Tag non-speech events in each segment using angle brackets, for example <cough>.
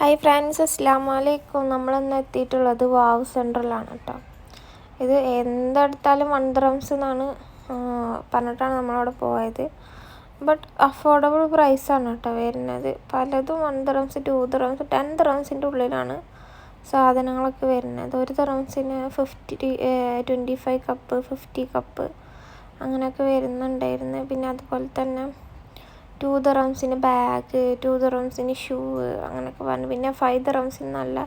Hi friends അസ്ലാം വലൈക്കും നമ്മളിന്ന് എത്തിയിട്ടുള്ളത് വാവ് സെന്ററിലാണ് കേട്ടോ ഇത് എന്തെടുത്താലും വൺ ഡ്രംസ് എന്നാണ് പറഞ്ഞിട്ടാണ് നമ്മളവിടെ പോയത്. ബട്ട് അഫോർഡബിൾ പ്രൈസാണ് കേട്ടോ വരുന്നത്. പലതും one dirhams two dirhams ten ഡ്രംസിന്റെ ഉള്ളിലാണ് സാധനങ്ങളൊക്കെ വരുന്നത്. ഒരു ഡ്രംസിന് fifty twenty five cup fifty cup അങ്ങനെയൊക്കെ വരുന്നുണ്ടായിരുന്നു. പിന്നെ അതുപോലെ തന്നെ ടു ദറംസിന് ബാഗ് ടു ദറംസിന് ഷൂ അങ്ങനെയൊക്കെ പറഞ്ഞു. പിന്നെ ഫൈവ് ദറംസിന് നല്ല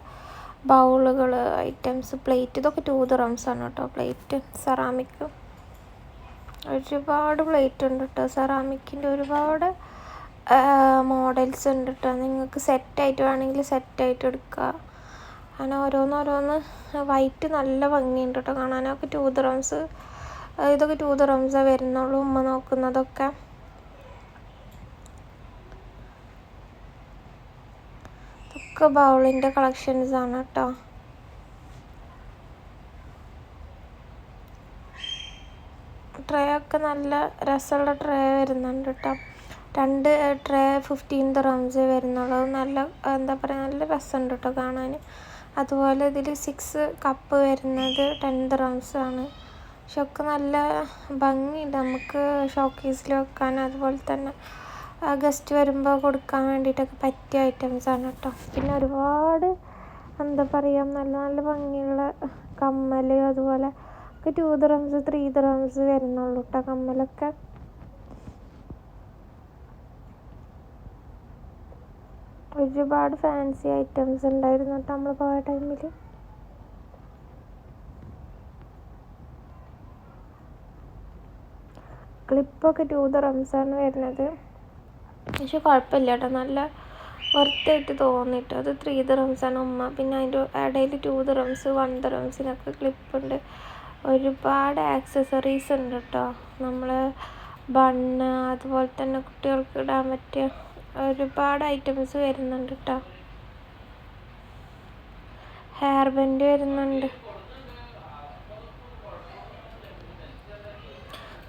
ബൗളുകൾ ഐറ്റംസ് പ്ലേറ്റ് ഇതൊക്കെ ടു ആണ് കേട്ടോ. പ്ലേറ്റ് സെറാമിക് ഒരുപാട് പ്ലേറ്റ് ഉണ്ട് കേട്ടോ. സെറാമിക്കിന്റെ ഒരുപാട് മോഡൽസ് ഉണ്ട് കേട്ടോ. നിങ്ങൾക്ക് സെറ്റായിട്ട് വേണമെങ്കിൽ സെറ്റായിട്ട് എടുക്കുക അങ്ങനെ ഓരോന്നോരോന്ന് വൈറ്റ് നല്ല ഭംഗിയുണ്ട് കേട്ടോ. കാണാനൊക്കെ ടു ദറംസ് ഇതൊക്കെ ടു ദറംസേ വരുന്നുള്ളൂ ഉമ്മ നോക്കുന്നതൊക്കെ. ഇതൊക്കെ ബൗളിന്റെ കളക്ഷൻസ് ആണ് കേട്ടോ ട്രേ ഒക്കെ നല്ല രസമുള്ള ട്രേ വരുന്നുണ്ട് കേട്ടോ രണ്ട് ട്രേ ഫിഫ്റ്റീൻ റംസ് വരുന്നുള്ളൂ. നല്ല എന്താ പറയുക നല്ല രസമുണ്ട് കേട്ടോ കാണാൻ. അതുപോലെ ഇതിൽ സിക്സ് കപ്പ് വരുന്നത് ടെൻ റംസ് ആണ്. പക്ഷെ ഒക്കെ നല്ല ഭംഗിയുണ്ട്. നമുക്ക് ഷോക്കേസിൽ വെക്കാൻ. അതുപോലെ തന്നെ ഗസ്റ്റ് വരുമ്പോൾ കൊടുക്കാൻ വേണ്ടിയിട്ടൊക്കെ പറ്റിയ ഐറ്റംസാണ് കേട്ടോ പിന്നെ ഒരുപാട് എന്താ പറയുക നല്ല നല്ല ഭംഗിയുള്ള കമ്മൽ അതുപോലെ ഒക്കെ ടു ദ്രംസ് ത്രീ ദ്രംസ് വരുന്നുള്ളൂ കേട്ടോ കമ്മലൊക്കെ. ഒരുപാട് ഫാൻസി ഐറ്റംസ് ഉണ്ടായിരുന്നു കേട്ടോ നമ്മൾ പോയ ടൈമിൽ ക്ലിപ്പൊക്കെ ടു ദ്രംസാണ് വരുന്നത്. പക്ഷെ കുഴപ്പമില്ല കേട്ടോ നല്ല വർത്തായിട്ട് തോന്നിയിട്ട് അത് ത്രീ ദറംസാണ് ഉമ്മ. പിന്നെ അതിന്റെ ഇടയിൽ ടു ദറംസ് വൺ ദറംസിനൊക്കെ ക്ലിപ്പുണ്ട് ഒരുപാട് ആക്സസറീസ് ഉണ്ട് കേട്ടോ നമ്മൾ ബണ്ണ് അതുപോലെ തന്നെ കുട്ടികൾക്ക് ഇടാൻ പറ്റിയ ഒരുപാട് ഐറ്റംസ് വരുന്നുണ്ട് കേട്ടോ ഹെയർ ബെൻഡ് വരുന്നുണ്ട്.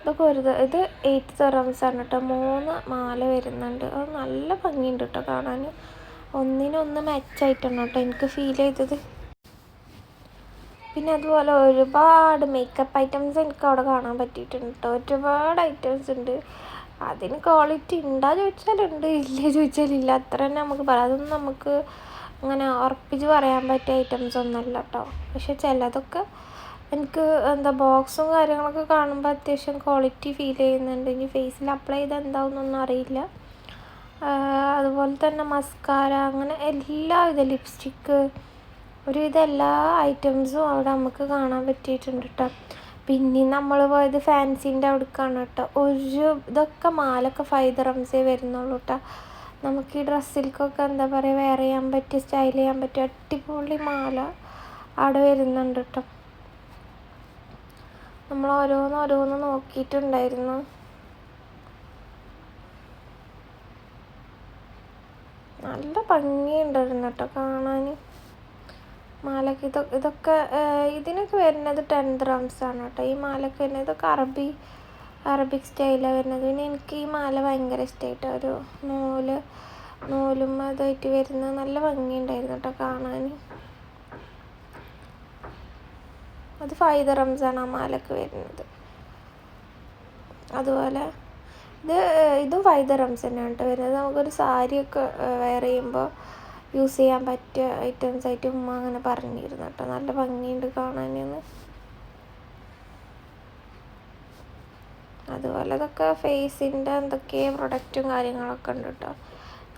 ഇതൊക്കെ ഒരു ഇത് എയ്റ്റ് തെറംസ് ആണ് കേട്ടോ മൂന്ന് മാല വരുന്നുണ്ട്. അത് നല്ല ഭംഗിയുണ്ട് കേട്ടോ കാണാൻ ഒന്നിനൊന്ന് മെച്ചായിട്ടാണ് കേട്ടോ എനിക്ക് ഫീൽ ചെയ്തത്. പിന്നെ അതുപോലെ ഒരുപാട് മേക്കപ്പ് ഐറ്റംസ് എനിക്ക് അവിടെ കാണാൻ പറ്റിയിട്ടുണ്ട് കേട്ടോ ഒരുപാട് ഐറ്റംസ് ഉണ്ട്. അതിന് ക്വാളിറ്റി ഉണ്ടാ ചോദിച്ചാലുണ്ട്. ഇല്ല ചോദിച്ചാലില്ല. അത്ര തന്നെ നമുക്ക് പറയാം. അതൊന്നും നമുക്ക് അങ്ങനെ ഉറപ്പിച്ച് പറയാൻ പറ്റിയ ഐറ്റംസ് ഒന്നല്ല കേട്ടോ പക്ഷെ ചിലതൊക്കെ എനിക്ക് എന്താ ബോക്സും കാര്യങ്ങളൊക്കെ കാണുമ്പോൾ അത്യാവശ്യം ക്വാളിറ്റി ഫീൽ ചെയ്യുന്നുണ്ട്. ഇനി ഫേസിൽ അപ്ലൈ ചെയ്താൽ എന്താവുന്നൊന്നും അറിയില്ല. അതുപോലെ തന്നെ മസ്കാര അങ്ങനെ എല്ലാവിധ ലിപ്സ്റ്റിക്ക് ഒരുവിധ എല്ലാ ഐറ്റംസും അവിടെ നമുക്ക് കാണാൻ പറ്റിയിട്ടുണ്ട് കേട്ടോ പിന്നെ നമ്മൾ പോയത് ഫാൻസിന്റെ അവിടേക്കാണ് കേട്ടോ ഒരു ഇതൊക്കെ മാലൊക്കെ ഫൈവ് റംസേ വരുന്നുള്ളൂ കേട്ടോ നമുക്ക് ഈ ഡ്രസ്സിൽക്കൊക്കെ എന്താ പറയുക വെയർ ചെയ്യാൻ പറ്റിയ സ്റ്റൈൽ ചെയ്യാൻ പറ്റിയ അടിപൊളി മാല അവിടെ വരുന്നുണ്ട് കേട്ടോ നമ്മൾ ഓരോന്ന് ഓരോന്ന് നോക്കിയിട്ടുണ്ടായിരുന്നു. നല്ല ഭംഗിയുണ്ടായിരുന്നു കേട്ടോ കാണാൻ. മാലക്ക് ഇതൊക്കെ ഇതൊക്കെ ഇതിനൊക്കെ വരുന്നത് ടെൻ ദ്രംസ് ആണ് കേട്ടോ. ഈ മാലക്ക് വരുന്നത് ഇതൊക്കെ അറബി അറബിക് സ്റ്റൈലാണ് വരുന്നത്. പിന്നെ എനിക്ക് ഈ മാല ഭയങ്കര ഇഷ്ടമായിട്ട് ഒരു നൂൽ നൂലും അതായിട്ട് വരുന്നത് നല്ല ഭംഗിയുണ്ടായിരുന്നു കേട്ടോ കാണാൻ. അത് ഫൈദ റംസാണ് ആ മാലക്ക് വരുന്നത്. അതുപോലെ ഇത് ഇതും ഫൈദ ദറംസ് തന്നെയാണ് കേട്ടോ വരുന്നത്. നമുക്കൊരു സാരിയൊക്കെ വെയർ ചെയ്യുമ്പോൾ യൂസ് ചെയ്യാൻ പറ്റിയ ഐറ്റംസ് ആയിട്ട് ഉമ്മ അങ്ങനെ പറഞ്ഞിരുന്നു കേട്ടോ. നല്ല ഭംഗിയുണ്ട് കാണാനെന്ന്. അതുപോലെ ഇതൊക്കെ ഫേസിന്റെ എന്തൊക്കെ പ്രൊഡക്റ്റും കാര്യങ്ങളൊക്കെ ഉണ്ട് കേട്ടോ.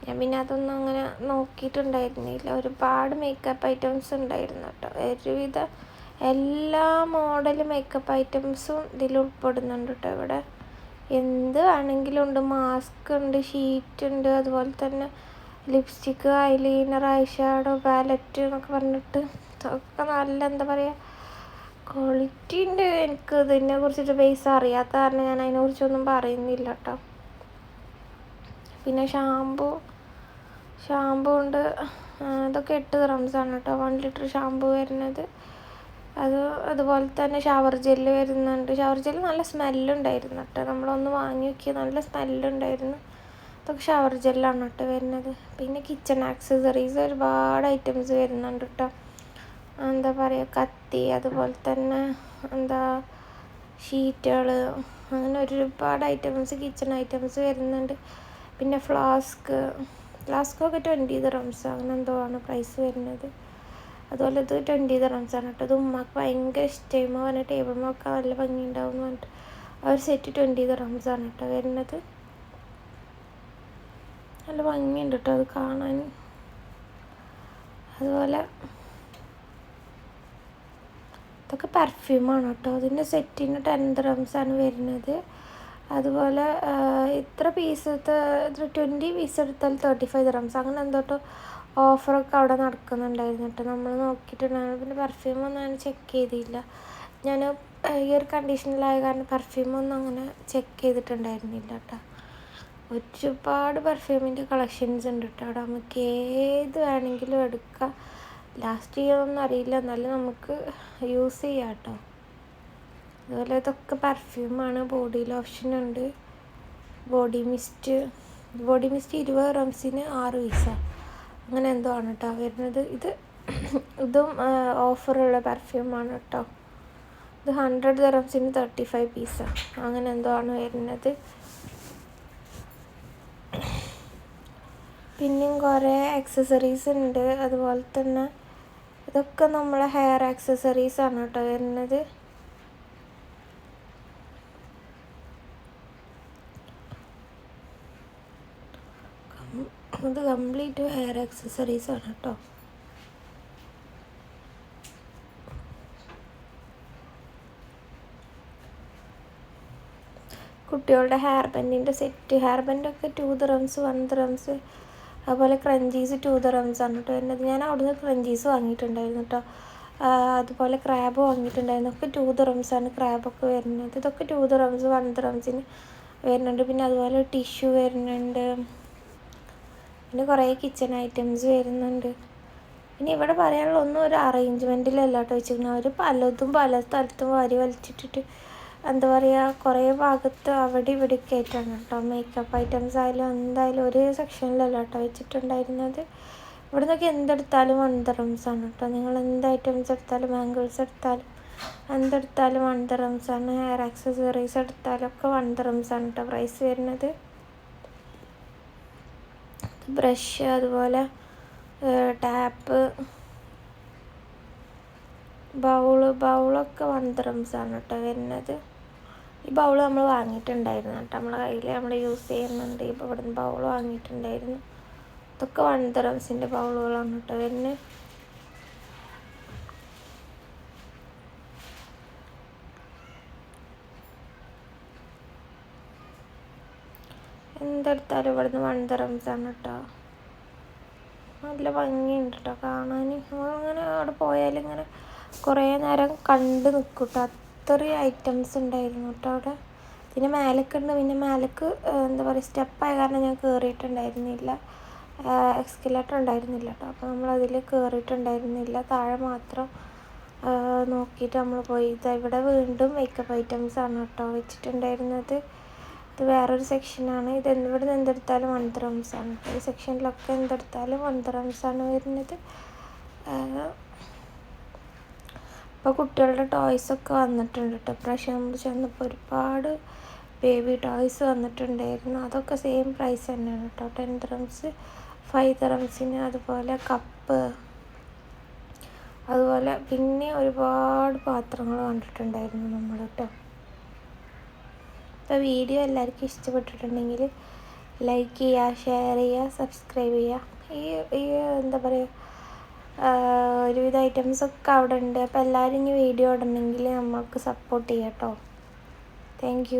ഞാൻ പിന്നെ അതൊന്നും അങ്ങനെ നോക്കിയിട്ടുണ്ടായിരുന്നില്ല. ഒരുപാട് മേക്കപ്പ് ഐറ്റംസ് ഉണ്ടായിരുന്നു കേട്ടോ. ഒരുവിധ എല്ലാ മോഡൽ മേക്കപ്പ് ഐറ്റംസും ഇതിൽ ഉൾപ്പെടുന്നുണ്ട് കേട്ടോ ഇവിടെ. എന്ത് വേണമെങ്കിലും ഉണ്ട് മാസ്ക് ഉണ്ട് ഷീറ്റ് ഉണ്ട് അതുപോലെ തന്നെ ലിപ്സ്റ്റിക്ക് ഐലൈനർ ഐഷാഡോ പാലറ്റ് എന്നൊക്കെ പറഞ്ഞിട്ട് ഒക്കെ നല്ല എന്താ പറയുക ക്വാളിറ്റി ഉണ്ട്. എനിക്ക് ഇതിനെ കുറിച്ചിട്ട് ബേസ് അറിയാത്ത കാരണം ഞാൻ അതിനെ കുറിച്ചൊന്നും പറയുന്നില്ല കേട്ടോ പിന്നെ ഷാമ്പു ഷാമ്പു ഉണ്ട്. ഇതൊക്കെ എട്ട് ആണ് കേട്ടോ വൺ ലിറ്റർ ഷാമ്പു വരുന്നത്. അത് അതുപോലെ തന്നെ ഷവർ ജെല്ല് വരുന്നുണ്ട്. ഷവർ ജെല്ല് നല്ല സ്മെല്ലുണ്ടായിരുന്നു കേട്ടോ. നമ്മളൊന്ന് വാങ്ങി നോക്കി നല്ല സ്മെല്ലുണ്ടായിരുന്നു അതൊക്കെ ഷവർ ജെല്ലാണ് കേട്ടോ വരുന്നത്. പിന്നെ കിച്ചൺ ആക്സസറീസ് ഒരുപാട് ഐറ്റംസ് വരുന്നുണ്ട് കേട്ടോ. എന്താ പറയുക കത്തി അതുപോലെ തന്നെ എന്താ ഷീറ്റുകൾ അങ്ങനെ ഒരുപാട് ഐറ്റംസ് കിച്ചൺ ഐറ്റംസ് വരുന്നുണ്ട്. പിന്നെ ഫ്ലാസ്ക് ഫ്ലാസ്കൊക്കെ ട്വന്റി റംസ് അങ്ങനെ എന്തോ ആണ് പ്രൈസ് വരുന്നത്. അതുപോലെ ഇത് ട്വന്റി റംസാണ് കേട്ടോ ഇത് ഉമ്മക്ക് ഭയങ്കര ഇഷ്ടമായിരുന്നു പറഞ്ഞ ടേബിൾ നോക്കാൻ നല്ല ഭംഗി ഉണ്ടാവും എന്ന് പറഞ്ഞിട്ട്. ആ ഒരു സെറ്റ് ട്വന്റി റംസാണ് കേട്ടോ വരുന്നത്. നല്ല ഭംഗിയുണ്ട് കേട്ടോ അത് കാണാൻ. അതുപോലെ ഇതൊക്കെ പെർഫ്യൂമാണ് കേട്ടോ അതിന്റെ സെറ്റിന് ടെൻ ആണ് വരുന്നത്. അതുപോലെ ഇത്ര പീസ് ട്വന്റി പീസ് എടുത്താൽ തേർട്ടി ഫൈവ് തറംസ് അങ്ങനെ എന്തോട്ടോ ഓഫറൊക്കെ അവിടെ നടക്കുന്നുണ്ടായിരുന്നു കേട്ടോ. നമ്മൾ നോക്കിയിട്ടുണ്ടായിരുന്നു പിന്നെ പെർഫ്യൂമൊന്നും അങ്ങനെ ചെക്ക് ചെയ്തില്ല. ഞാൻ ഈ ഒരു കണ്ടീഷനിലായ കാരണം പെർഫ്യൂമൊന്നും അങ്ങനെ ചെക്ക് ചെയ്തിട്ടുണ്ടായിരുന്നില്ല കേട്ടോ. ഒരുപാട് പെർഫ്യൂമിന്റെ കളക്ഷൻസ് ഉണ്ട് കേട്ടോ. അവിടെ നമുക്ക് ഏത് വേണമെങ്കിലും എടുക്കാം. ലാസ്റ്റ് ചെയ്യുമെന്നൊന്നും അറിയില്ല. എന്നാലും നമുക്ക് യൂസ് ചെയ്യാം കേട്ടോ. അതുപോലെ ഇതൊക്കെ പെർഫ്യൂമാണ് ബോഡി ലോഷൻ ഉണ്ട്. ബോഡി മിസ്റ്റ് ബോഡി മിസ്റ്റ് ഇരുപത് റംസിന് ആറ് പൈസ. അങ്ങനെ എന്തോ ആണ് കേട്ടോ വരുന്നത്. ഇത് <clears throat> ഇതും ഓഫറുള്ള പെർഫ്യൂമാണ് കേട്ടോ ഇത് ഹൺഡ്രഡ് ദറംസിന് തേർട്ടി ഫൈവ് പീസാണ് അങ്ങനെ എന്തോ ആണ് വരുന്നത്. പിന്നെയും കുറേ ആക്സസറീസ് ഉണ്ട്. അതുപോലെ തന്നെ ഇതൊക്കെ നമ്മളെ ഹെയർ ആക്സസറീസ് ആണ് കേട്ടോ വരുന്നത്. ഇത് കംപ്ലീറ്റ് ഹെയർ ആക്സസറീസ് ആണ് കേട്ടോ കുട്ടികളുടെ ഹെയർ ബെൻഡിന്റെ സെറ്റ് ഹെയർ ബെൻഡൊക്കെ ടു റംസ് വൺ റംസ് അതുപോലെ ക്രഞ്ചീസ് ടു റംസ് ആണ് കേട്ടോ എന്നത് ഞാൻ അവിടുന്ന് ക്രഞ്ചീസ് വാങ്ങിയിട്ടുണ്ടായിരുന്നു കേട്ടോ അതുപോലെ ക്രാബ് വാങ്ങിയിട്ടുണ്ടായിരുന്നു. ഒക്കെ ടു ആണ് ക്രാബൊക്കെ വരുന്നത്. ഇതൊക്കെ ടു റംസ് വൺ റംസിന് വരുന്നുണ്ട്. പിന്നെ അതുപോലെ ടിഷ്യൂ വരുന്നുണ്ട്. പിന്നെ കുറേ കിച്ചൺ ഐറ്റംസ് വരുന്നുണ്ട്. പിന്നെ ഇവിടെ പറയാനുള്ള ഒന്നും ഒരു അറേഞ്ച്മെന്റിലല്ല കേട്ടോ വെച്ചിരിക്കുന്നത് അവർ പലതും പല സ്ഥലത്തും വാരി വലിച്ചിട്ടിട്ട് എന്താ പറയുക കുറേ ഭാഗത്ത് അവിടെ ഇവിടെയൊക്കെ ആയിട്ടാണ് കേട്ടോ. മേക്കപ്പ് ഐറ്റംസ് ആയാലും എന്തായാലും ഒരു സെക്ഷനിലല്ല കേട്ടോ വെച്ചിട്ടുണ്ടായിരുന്നത്. ഇവിടെ നിന്നൊക്കെ എന്തെടുത്താലും വൺ ആണ് കേട്ടോ. നിങ്ങൾ എന്ത് ഐറ്റംസ് എടുത്താലും ബാംഗിൾസ് എടുത്താലും എന്തെടുത്താലും വൺ ആണ്. ഹെയർ ആക്സസറീസ് എടുത്താലും ഒക്കെ വൺ ആണ് കേട്ടോ പ്രൈസ് വരുന്നത്. ബ്രഷ് അതുപോലെ ടാപ്പ് ബൗൾ ബൗളൊക്കെ വൺ ആണ് കേട്ടോ വരുന്നത്. ഈ ബൗൾ നമ്മൾ വാങ്ങിയിട്ടുണ്ടായിരുന്നു കേട്ടോ നമ്മളെ കയ്യിൽ നമ്മൾ യൂസ് ചെയ്യുന്നുണ്ട്. ഇപ്പോൾ ഇവിടുന്ന് ബൗൾ വാങ്ങിയിട്ടുണ്ടായിരുന്നു. ഇതൊക്കെ വൺ ത്രംസിന്റെ ബൗളുകളാണ് കേട്ടോ വരുന്നത്. എന്തെടുത്താലും ഇവിടുന്ന് വൺ ദറംസാണ് കേട്ടോ നല്ല ഭംഗിയുണ്ട് കേട്ടോ കാണാൻ. അങ്ങനെ അവിടെ പോയാൽ ഇങ്ങനെ കുറേ നേരം കണ്ട് നിൽക്കും കേട്ടോ അത്രയും ഐറ്റംസ് ഉണ്ടായിരുന്നു കേട്ടോ അവിടെ. പിന്നെ മേലക്ക് ഉണ്ട്. പിന്നെ മേലക്ക് എന്താ പറയുക സ്റ്റെപ്പായ കാരണം ഞാൻ കയറിയിട്ടുണ്ടായിരുന്നില്ല എക്സ്കലേറ്റർ ഉണ്ടായിരുന്നില്ല കേട്ടോ അപ്പോൾ നമ്മളതിൽ കയറിയിട്ടുണ്ടായിരുന്നില്ല താഴെ മാത്രം നോക്കിയിട്ട് നമ്മൾ പോയി. ഇതാ ഇവിടെ വീണ്ടും മേക്കപ്പ് ഐറ്റംസ് ആണ് കേട്ടോ വെച്ചിട്ടുണ്ടായിരുന്നത്. ഇത് വേറൊരു സെക്ഷനാണ് ഇത് ഇവിടെ നിന്ന് എന്തെടുത്താലും വൺ ആണ്. ഈ സെക്ഷനിലൊക്കെ എന്തെടുത്താലും വൺ ദ്രംസ് ആണ് വരുന്നത്. ഇപ്പോൾ കുട്ടികളുടെ ടോയ്സ് ഒക്കെ വന്നിട്ടുണ്ട് കേട്ടോ നമ്മൾ ചെന്നപ്പോൾ ഒരുപാട് ബേബി ടോയ്സ് വന്നിട്ടുണ്ടായിരുന്നു. അതൊക്കെ സെയിം പ്രൈസ് തന്നെയാണ് കേട്ടോ ടെൻ ദ്രംസ് ഫൈവ് ദ്രംസിന് അതുപോലെ കപ്പ് അതുപോലെ പിന്നെ ഒരുപാട് പാത്രങ്ങൾ കണ്ടിട്ടുണ്ടായിരുന്നു നമ്മൾ കേട്ടോ അപ്പോൾ വീഡിയോ എല്ലാവർക്കും ഇഷ്ടപ്പെട്ടിട്ടുണ്ടെങ്കിൽ ലൈക്ക് ചെയ്യുക ഷെയർ ചെയ്യുക സബ്സ്ക്രൈബ് ചെയ്യുക. ഈ ഈ എന്താ പറയുക ഒരുവിധ ഐറ്റംസൊക്കെ അവിടെ ഉണ്ട്. അപ്പോൾ എല്ലാവരും ഇനി വീഡിയോ ഇടണമെങ്കിൽ നമുക്ക് സപ്പോർട്ട് ചെയ്യാം കേട്ടോ താങ്ക്